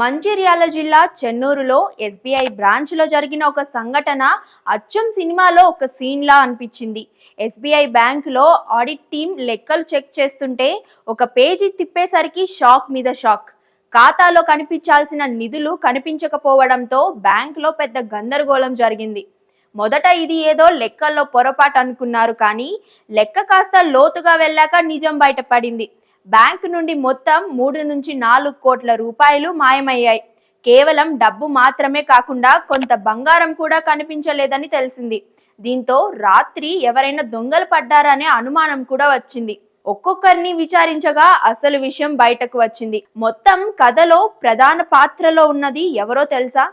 మంచిర్యాల జిల్లా చెన్నూరులో ఎస్బీఐ బ్రాంచ్లో జరిగిన ఒక సంఘటన అచ్చం సినిమాలో ఒక సీన్ లా అనిపించింది. ఎస్బీఐ బ్యాంక్లో ఆడిట్ టీం లెక్కలు చెక్ చేస్తుంటే ఒక పేజీ తిప్పేసరికి షాక్ మీద షాక్. ఖాతాలో కనిపించాల్సిన నిధులు కనిపించకపోవడంతో బ్యాంకులో పెద్ద గందరగోళం జరిగింది. మొదట ఇది ఏదో లెక్కల్లో పొరపాటు అనుకున్నారు కానీ లెక్క కాస్త లోతుగా వెళ్ళాక నిజం బయటపడింది. బ్యాంకు నుండి మొత్తం మూడు నుంచి నాలుగు కోట్ల రూపాయలు మాయమయ్యాయి. కేవలం డబ్బు మాత్రమే కాకుండా కొంత బంగారం కూడా కనిపించలేదని తెలిసింది. దీంతో రాత్రి ఎవరైనా దొంగలు పడ్డారనే అనుమానం కూడా వచ్చింది. ఒక్కొక్కరిని విచారించగా అసలు విషయం బయటకు వచ్చింది. మొత్తం కథలో ప్రధాన పాత్రలో ఉన్నది ఎవరో తెలుసా?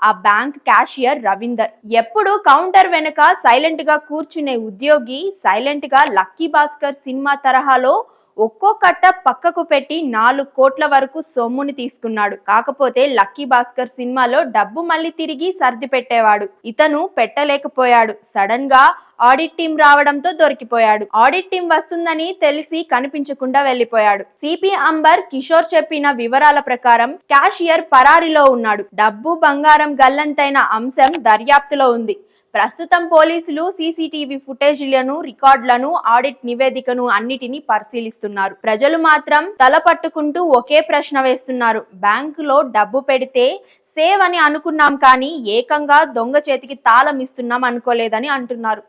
ఆ బ్యాంక్ క్యాషియర్ రవీందర్. ఎప్పుడు కౌంటర్ వెనుక సైలెంట్గా కూర్చునే ఉద్యోగి సైలెంట్గా లక్కీ భాస్కర్ సినిమా తరహాలో ఒక్కో కట్ట పక్కకు పెట్టి నాలుగు కోట్ల వరకు సొమ్ముని తీసుకున్నాడు. కాకపోతే లక్కీ భాస్కర్ సినిమాలో డబ్బు మళ్ళీ తిరిగి సర్ది పెట్టేవాడు. ఇతను పెట్టలేకపోయాడు. సడన్గా ఆడిట్ టీం రావడంతో దొరికిపోయాడు. ఆడిట్ టీం వస్తుందని తెలిసి కనిపించకుండా వెళ్ళిపోయాడు సిపి అంబర్ కిషోర్ చెప్పిన వివరాల ప్రకారం క్యాషియర్ పరారిలో ఉన్నాడు. డబ్బు బంగారం గల్లంతైన అంశం దర్యాప్తులో ఉంది. ప్రస్తుతం పోలీసులు సీసీటీవీ ఫుటేజ్లను రికార్డులను ఆడిట్ నివేదికను అన్నిటినీ పరిశీలిస్తున్నారు. ప్రజలు మాత్రం తల పట్టుకుంటూ ఒకే ప్రశ్న వేస్తున్నారు. బ్యాంకులో డబ్బు పెడితే సేవ్ అని అనుకున్నాం కానీ ఏకంగా దొంగ చేతికి తాళం ఇస్తున్నాం అనుకోలేదని అంటున్నారు.